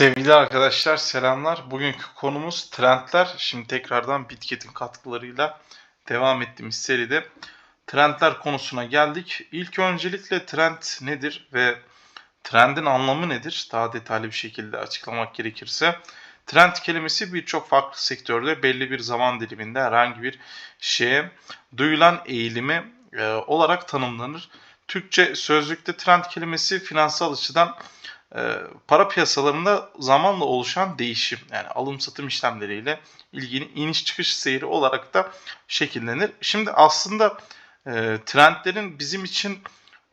Sevgili arkadaşlar selamlar. Bugünkü konumuz trendler. Şimdi tekrardan Bitket'in katkılarıyla devam ettiğimiz seride trendler konusuna geldik. İlk öncelikle trend nedir ve trendin anlamı nedir? Daha detaylı bir şekilde açıklamak gerekirse. Trend kelimesi birçok farklı sektörde belli bir zaman diliminde herhangi bir şeye duyulan eğilimi e, olarak tanımlanır. Türkçe sözlükte trend kelimesi finansal açıdan para piyasalarında zamanla oluşan değişim yani alım satım işlemleriyle ilgili iniş çıkış seyri olarak da şekillenir. Şimdi aslında e, trendlerin bizim için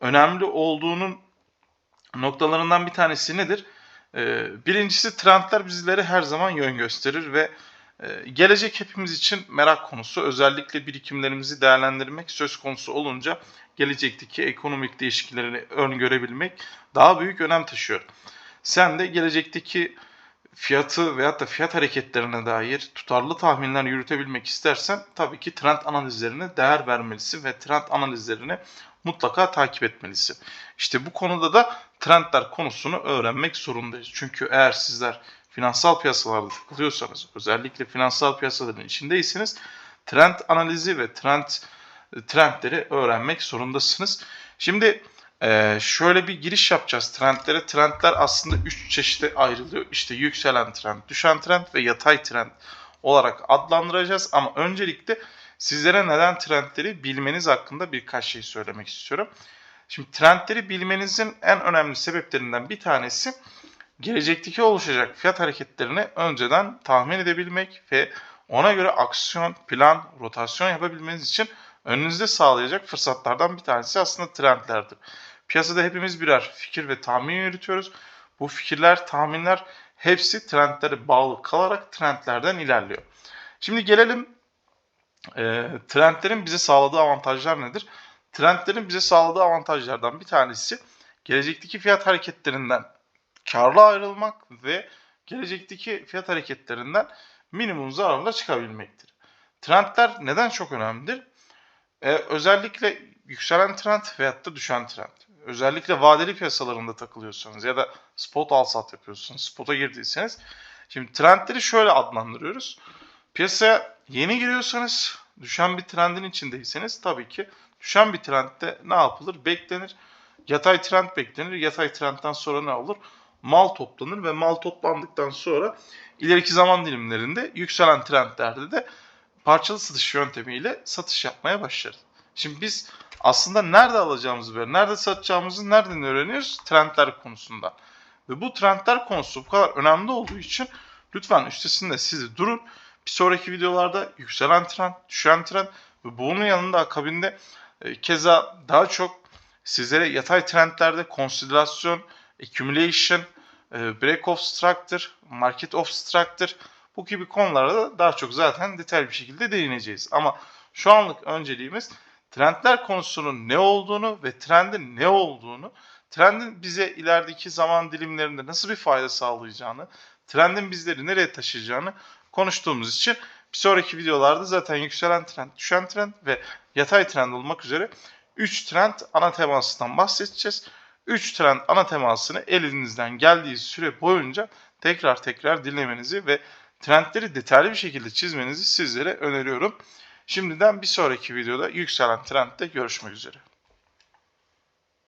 önemli olduğunun noktalarından bir tanesi nedir? E, birincisi trendler bizlere her zaman yön gösterir ve e, gelecek hepimiz için merak konusu. Özellikle birikimlerimizi değerlendirmek söz konusu olunca gelecekteki ekonomik değişiklikleri öngörebilmek daha büyük önem taşıyor. Sen de gelecekteki fiyatı veyahut da fiyat hareketlerine dair tutarlı tahminler yürütebilmek istersen tabii ki trend analizlerine değer vermelisin ve trend analizlerini mutlaka takip etmelisin. İşte bu konuda da trendler konusunu öğrenmek zorundayız. Çünkü eğer sizler finansal piyasalarda takılıyorsanız, özellikle finansal piyasaların içindeyseniz trend analizi ve trend trendleri öğrenmek zorundasınız. Şimdi e, şöyle bir giriş yapacağız trendlere. Trendler aslında 3 çeşite ayrılıyor. İşte yükselen trend, düşen trend ve yatay trend olarak adlandıracağız. Ama öncelikle sizlere neden trendleri bilmeniz hakkında birkaç şey söylemek istiyorum. Şimdi trendleri bilmenizin en önemli sebeplerinden bir tanesi gelecekteki oluşacak fiyat hareketlerini önceden tahmin edebilmek ve ona göre aksiyon, plan, rotasyon yapabilmeniz için önünüzde sağlayacak fırsatlardan bir tanesi aslında trendlerdir. Piyasada hepimiz birer fikir ve tahmin yürütüyoruz. Bu fikirler, tahminler hepsi trendlere bağlı kalarak trendlerden ilerliyor. Şimdi gelelim e, trendlerin bize sağladığı avantajlar nedir? Trendlerin bize sağladığı avantajlardan bir tanesi gelecekteki fiyat hareketlerinden karlı ayrılmak ve gelecekteki fiyat hareketlerinden minimum zararla çıkabilmektir. Trendler neden çok önemlidir? Ee, özellikle yükselen trend veyahut da düşen trend. Özellikle vadeli piyasalarında takılıyorsanız ya da spot al sat yapıyorsanız, spota girdiyseniz. Şimdi trendleri şöyle adlandırıyoruz. Piyasaya yeni giriyorsanız, düşen bir trendin içindeyseniz tabii ki düşen bir trendde ne yapılır? Beklenir. Yatay trend beklenir. Yatay trendten sonra ne olur? Mal toplanır ve mal toplandıktan sonra ileriki zaman dilimlerinde yükselen trendlerde de parçalı satış yöntemiyle satış yapmaya başlarız. Şimdi biz aslında nerede alacağımızı ve nerede satacağımızı nereden öğreniyoruz? Trendler konusunda. Ve bu trendler konusu bu kadar önemli olduğu için lütfen üstesinde sizi durun. Bir sonraki videolarda yükselen trend, düşen trend ve bunun yanında akabinde e, keza daha çok sizlere yatay trendlerde konsidülasyon, accumulation, e, break of structure, market of structure bu gibi konulara da daha çok zaten detaylı bir şekilde değineceğiz. Ama şu anlık önceliğimiz trendler konusunun ne olduğunu ve trendin ne olduğunu, trendin bize ilerideki zaman dilimlerinde nasıl bir fayda sağlayacağını, trendin bizleri nereye taşıyacağını konuştuğumuz için bir sonraki videolarda zaten yükselen trend, düşen trend ve yatay trend olmak üzere 3 trend ana temasından bahsedeceğiz. 3 trend ana temasını elinizden geldiği süre boyunca tekrar tekrar dinlemenizi ve trendleri detaylı bir şekilde çizmenizi sizlere öneriyorum. Şimdiden bir sonraki videoda yükselen trendde görüşmek üzere.